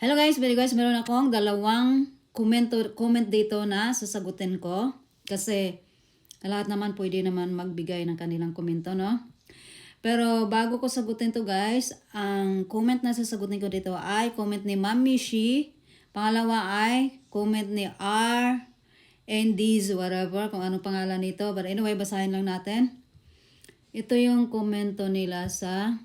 Hello guys, very guys, meron akong dalawang comment, comment dito na sasagutin ko. Kasi lahat naman pwede naman magbigay ng kanilang komento, no? Pero bago ko sagutin to guys, ang comment na sasagutin ko dito ay comment ni Ma'am Mishi. Pangalawa ay comment ni R. And these, whatever, kung anong pangalan nito. But anyway, basahin lang natin. Ito yung komento nila sa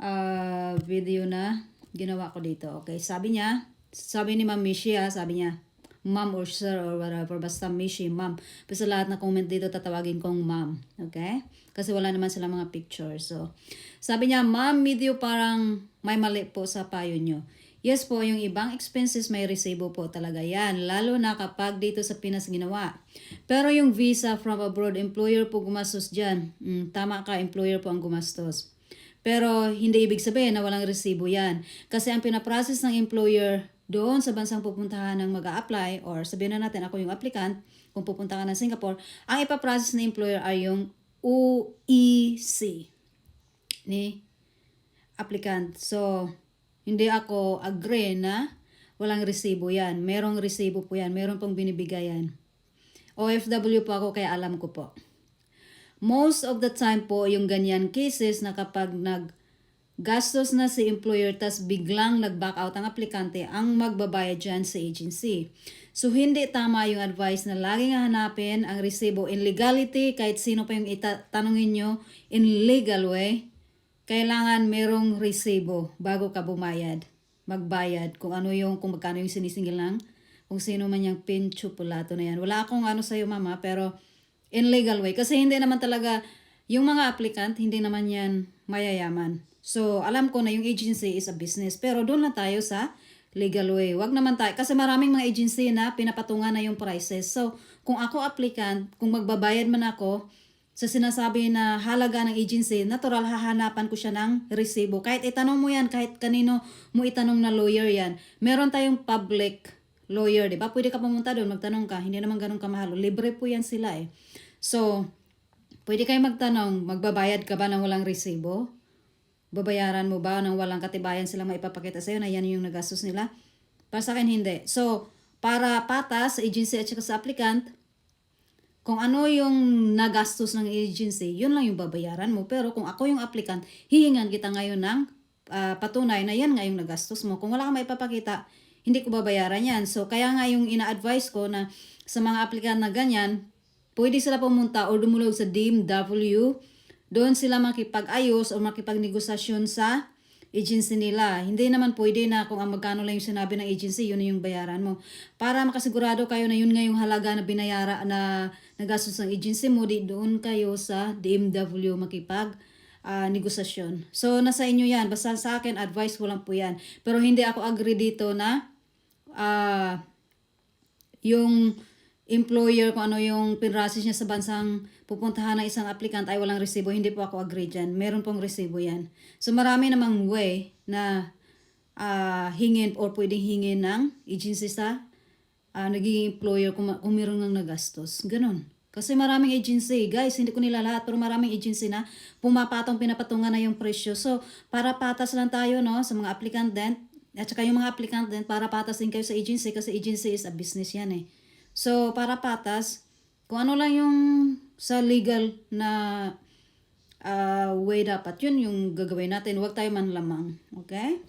ah, video na ginawa ko dito. Okay, sabi niya, sabi ni Ma'am Mishi ah, sabi niya, ma'am or sir or whatever, basta Mishi, ma'am. Basta lahat na comment dito tatawagin kong ma'am. Okay? Kasi wala naman sila mga picture. So, sabi niya, ma'am, medyo parang may mali po sa payo nyo. Yes po, yung ibang expenses may resibo po talaga yan. Lalo na kapag dito sa Pinas ginawa. Pero yung visa from abroad, employer po gumastos dyan. Mm, tama ka, employer po ang gumastos. Pero hindi ibig sabihin na walang resibo yan. Kasi ang pinaprocess ng employer doon sa bansang pupuntahan ng mag apply or sabihin na natin ako yung applicant, kung pupunta ka ng Singapore, ang ipaprocess ng employer ay yung UEC ni applicant. So, hindi ako agree na walang resibo yan. Merong resibo po yan. Meron pong binibigayan. OFW po ako kaya alam ko po. Most of the time po yung ganyan cases na kapag nag gastos na si employer tas biglang nag-back out ang aplikante ang magbabayad dyan sa agency. So hindi tama yung advice na laging hanapin ang resibo in legality kahit sino pa yung itatanungin nyo in legal way. Kailangan merong resibo bago ka bumayad. Magbayad kung ano yung, kung magkano yung sinisingil lang. Kung sino man yung pinchupulato na yan. Wala akong ano sa'yo mama pero in legal way. Kasi hindi naman talaga, yung mga applicant, hindi naman yan mayayaman. So, alam ko na yung agency is a business. Pero doon na tayo sa legal way. Wag naman tayo. Kasi maraming mga agency na pinapatungan na yung prices. So, kung ako applicant, kung magbabayad man ako, sa sinasabi na halaga ng agency, natural hahanapan ko siya ng resibo. Kahit itanong mo yan, kahit kanino mo itanong na lawyer yan. Meron tayong public lawyer, di ba? Pwede ka pumunta doon, magtanong ka. Hindi naman ganun kamahal. Libre po yan sila eh. So, pwede kayo magtanong, magbabayad ka ba ng walang resibo? Babayaran mo ba ng walang katibayan sila maipapakita sa'yo na yan yung nagastos nila? Para sa akin, hindi. So, para patas sa agency at saka sa applicant, kung ano yung nagastos ng agency, yun lang yung babayaran mo. Pero kung ako yung applicant, hihingan kita ngayon ng ah, patunay na yan nga yung nagastos mo. Kung wala kang maipapakita, hindi ko babayaran yan. So, kaya nga yung ina-advise ko na sa mga applicant na ganyan, pwede sila pumunta or dumulog sa DMW. Doon sila makipag-ayos o makipagnegosasyon sa agency nila. Hindi naman pwede na kung ang magkano lang yung sinabi ng agency, yun na yung bayaran mo. Para makasigurado kayo na yun nga yung halaga na binayara na nagastos ng agency mo, di doon kayo sa DMW makipag ah, negosasyon. So, nasa inyo yan. Basta sa akin, advice ko lang po yan. Pero hindi ako agree dito na ah, yung employer, kung ano yung pinrasis niya sa bansang pupuntahan ng isang applicant ay walang resibo, hindi po ako agree dyan. Meron pong resibo yan. So marami namang way na ah, hingin or pwedeng hingin ng agency sa ah, naging employer kung, kung meron ng nagastos. Ganon. Kasi maraming agency, guys, hindi ko nila lahat, pero maraming agency na pumapatong, pinapatungan na yung presyo. So, para patas lang tayo, no, sa mga applicant din, at saka yung mga applicant din, para patas din kayo sa agency, kasi agency is a business yan eh. So, para patas, kung ano lang yung sa legal na ah, way dapat, yun yung gagawin natin. Huwag tayo man lamang. Okay?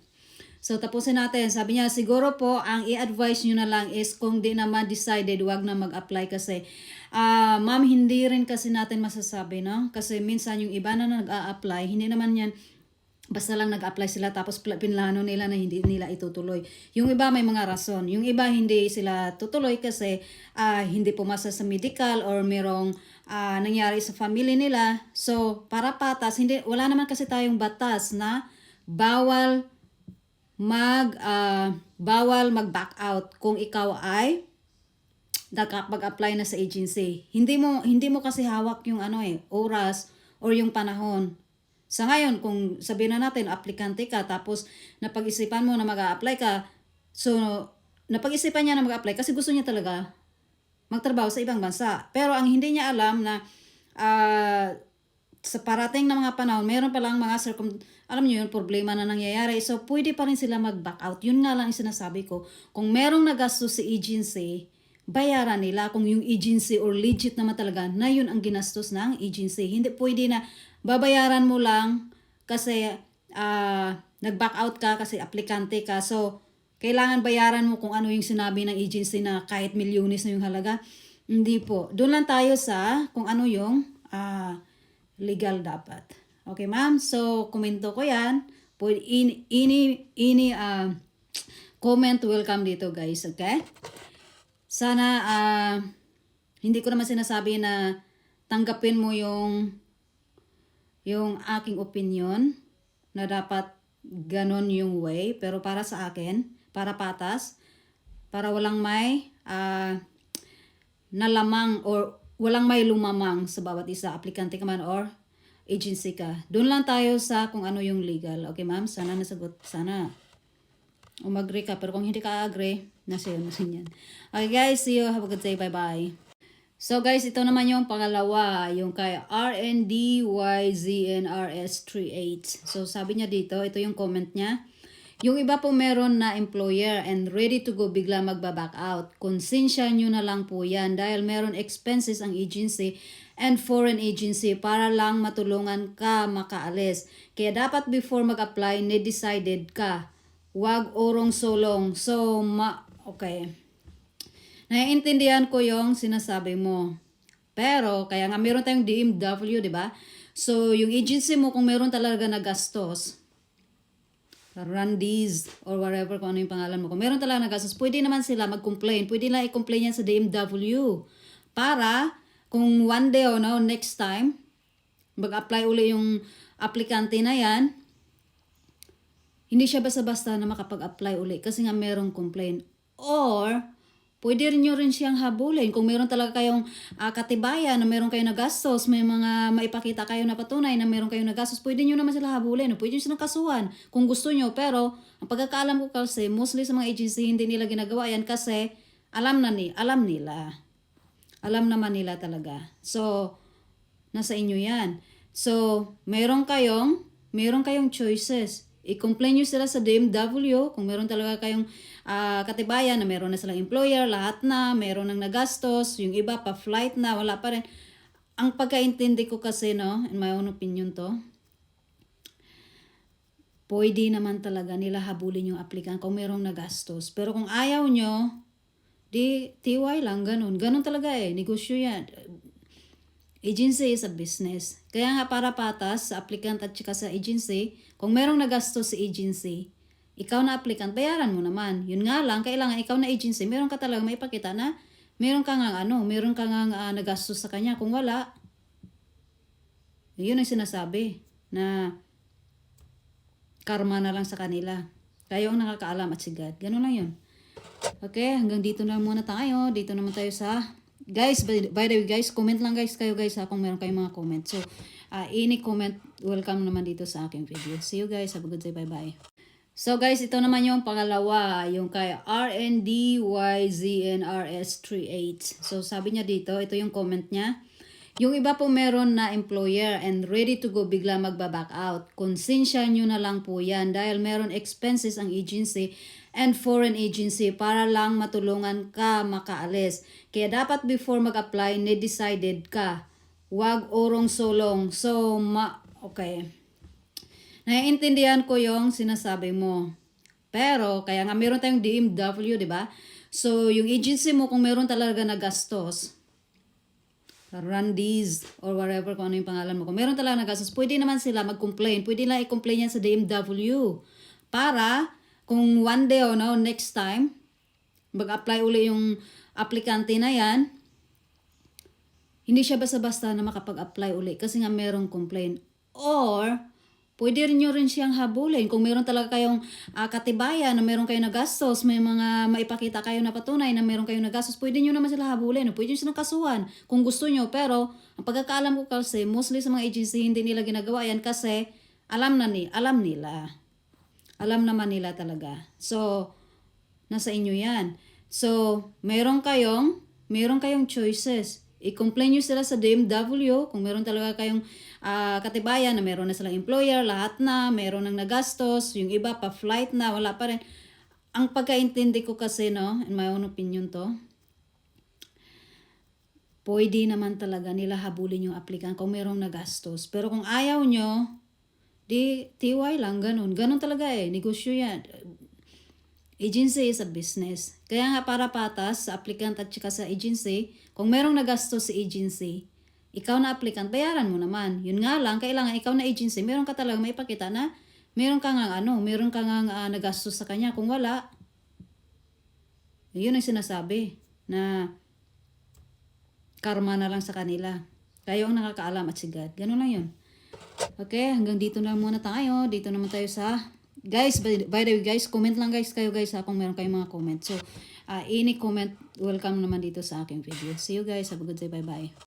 So, tapusin natin. Sabi niya, siguro po, ang i-advise nyo na lang is kung di naman decided, wag na mag-apply kasi, ah ma'am, hindi rin kasi natin masasabi, no? Kasi minsan yung iba na nag-a-apply, hindi naman yan, basta lang nag-apply sila tapos pinlano nila na hindi nila itutuloy. Yung iba may mga rason. Yung iba hindi sila tutuloy kasi ah, hindi pumasa sa medical or merong ah, nangyari sa family nila. So, para patas, hindi, wala naman kasi tayong batas na bawal mag ah, bawal mag-back out kung ikaw ay nakapag-apply na sa agency. Hindi mo hindi mo kasi hawak yung ano eh, oras or yung panahon. Sa ngayon, kung sabihin na natin, aplikante ka, tapos napag-isipan mo na mag-a-apply ka, so, napag-isipan niya na mag-apply kasi gusto niya talaga magtrabaho sa ibang bansa. Pero ang hindi niya alam na ah, sa parating na mga panahon, meron pa lang mga circum, alam niyo yun, problema na nangyayari. So, pwede pa rin sila mag-back out. Yun nga lang yung sinasabi ko. Kung merong nagastos si agency, bayaran nila kung yung agency or legit naman talaga na yun ang ginastos ng agency. Hindi pwede na babayaran mo lang kasi ah, nag-back out ka kasi aplikante ka. So, kailangan bayaran mo kung ano yung sinabi ng agency na kahit milyones na yung halaga. Hindi po. Doon lang tayo sa kung ano yung ah, legal dapat. Okay, ma'am? So, komento ko yan. Pwede, ini, ini, ini ah, comment welcome dito, guys. Okay? Sana, ah, hindi ko naman sinasabi na tanggapin mo yung yung aking opinion na dapat ganon yung way. Pero para sa akin, para patas, para walang may ah, nalamang or walang may lumamang sa bawat isa, aplikante ka man or agency ka. Doon lang tayo sa kung ano yung legal. Okay, ma'am? Sana nasagot. Sana umagri ka. Pero kung hindi ka agree, nasa iyo na yan. Okay, guys. See you. Have a good day. Bye-bye. So guys, ito naman yung pangalawa, yung kay RNDYZNRS38. So sabi niya dito, ito yung comment niya. Yung iba po meron na employer and ready to go bigla magbaback out. Konsensya nyo na lang po yan dahil meron expenses ang agency and foreign agency para lang matulungan ka makaalis. Kaya dapat before mag-apply, ne-decided ka. Wag orong solong. So, ma... Okay. Naiintindihan ko yung sinasabi mo. Pero, kaya nga meron tayong DMW, di ba? So, yung agency mo, kung meron talaga na gastos, Randies or whatever kung ano yung pangalan mo. Kung meron talaga nagastos, pwede naman sila mag-complain. Pwede lang i-complain yan sa DMW. Para kung one day o no, next time, mag-apply uli yung aplikante na yan, hindi siya basta-basta na makapag-apply uli kasi nga merong complaint. Or, pwede rin nyo rin siyang habulin. Kung meron talaga kayong ah, katibayan na meron kayong nagastos, may mga maipakita kayo na patunay na meron kayong nagastos, pwede nyo naman sila habulin. O pwede nyo silang kasuhan kung gusto nyo. Pero, ang pagkakaalam ko kasi, mostly sa mga agency, hindi nila ginagawa yan kasi alam na ni, alam nila. Alam naman nila talaga. So, nasa inyo yan. So, meron kayong, meron kayong choices. I-complain nyo sila sa DMW kung meron talaga kayong ah, katibayan na meron na silang employer, lahat na, meron nang nagastos, yung iba pa flight na, wala pa rin. Ang pagkaintindi ko kasi, no, in my own opinion to, pwede naman talaga nila habulin yung applicant kung merong nagastos. Pero kung ayaw nyo, di TY lang, ganun. Ganun talaga eh, negosyo yan. Agency is a business. Kaya nga para patas sa applicant at saka sa agency, kung merong nagastos sa agency, ikaw na applicant, bayaran mo naman. Yun nga lang, kailangan ikaw na agency, meron ka talaga maipakita na meron ka nga ano, meron ka nga ah, nagastos sa kanya. Kung wala, yun ang sinasabi na karma na lang sa kanila. Kayo ang nakakaalam at si God. Ganun lang yun. Okay, hanggang dito na muna tayo. Dito naman tayo sa... Guys, by, by the way guys, comment lang guys kayo guys ha, kung meron kayong mga comment. So, uh, any comment, welcome naman dito sa aking video. See you guys. Have a good day. Bye-bye. So guys, ito naman yung pangalawa, yung kay RNDYZNRS38. So sabi niya dito, ito yung comment niya. Yung iba po meron na employer and ready to go bigla magbaback out. Konsensya nyo na lang po yan dahil meron expenses ang agency and foreign agency para lang matulungan ka makaalis. Kaya dapat before mag-apply, ne-decided ka. Wag orong solong. So, ma... Okay. Naiintindihan ko yung sinasabi mo. Pero, kaya nga meron tayong DMW, di ba? So, yung agency mo, kung meron talaga na gastos, Randies or whatever kung ano yung pangalan mo. Kung meron talaga nagastos, pwede naman sila mag-complain. Pwede lang i-complain yan sa DMW. Para kung one day o no, next time, mag-apply uli yung aplikante na yan, hindi siya basta-basta na makapag-apply uli kasi nga merong complaint. Or, pwede rin nyo rin siyang habulin. Kung meron talaga kayong ah, katibayan na meron kayong nagastos, may mga maipakita kayo na patunay na meron kayong nagastos, pwede nyo naman sila habulin. Pwede nyo silang kasuhan kung gusto nyo. Pero, ang pagkakaalam ko kasi, mostly sa mga agency, hindi nila ginagawa yan kasi alam na ni, alam nila. Alam naman nila talaga. So, nasa inyo yan. So, meron kayong, meron kayong choices. I-complain nyo sila sa DMW kung meron talaga kayong ah, katibayan na meron na silang employer, lahat na, meron nang nagastos, yung iba pa flight na, wala pa rin. Ang pagkaintindi ko kasi, no, in my own opinion to, pwede naman talaga nila habulin yung aplikant kung merong nagastos. Pero kung ayaw nyo, di TY lang, ganun. Ganun talaga eh, negosyo yan. Agency is a business. Kaya nga para patas sa applicant at saka sa agency, kung merong nagastos sa agency, ikaw na applicant, bayaran mo naman. Yun nga lang, kailangan ikaw na agency, meron ka talaga maipakita na meron ka nga ano, meron ka nga ah, nagastos sa kanya. Kung wala, yun ang sinasabi na karma na lang sa kanila. Kayo ang nakakaalam at si God. Ganun lang yun. Okay, hanggang dito na muna tayo. Dito naman tayo sa... Guys, by, by the way guys, comment lang guys kayo guys ha kung meron kayong mga comment. So, uh, any comment, welcome naman dito sa aking video. See you guys. Have a good day. Bye-bye.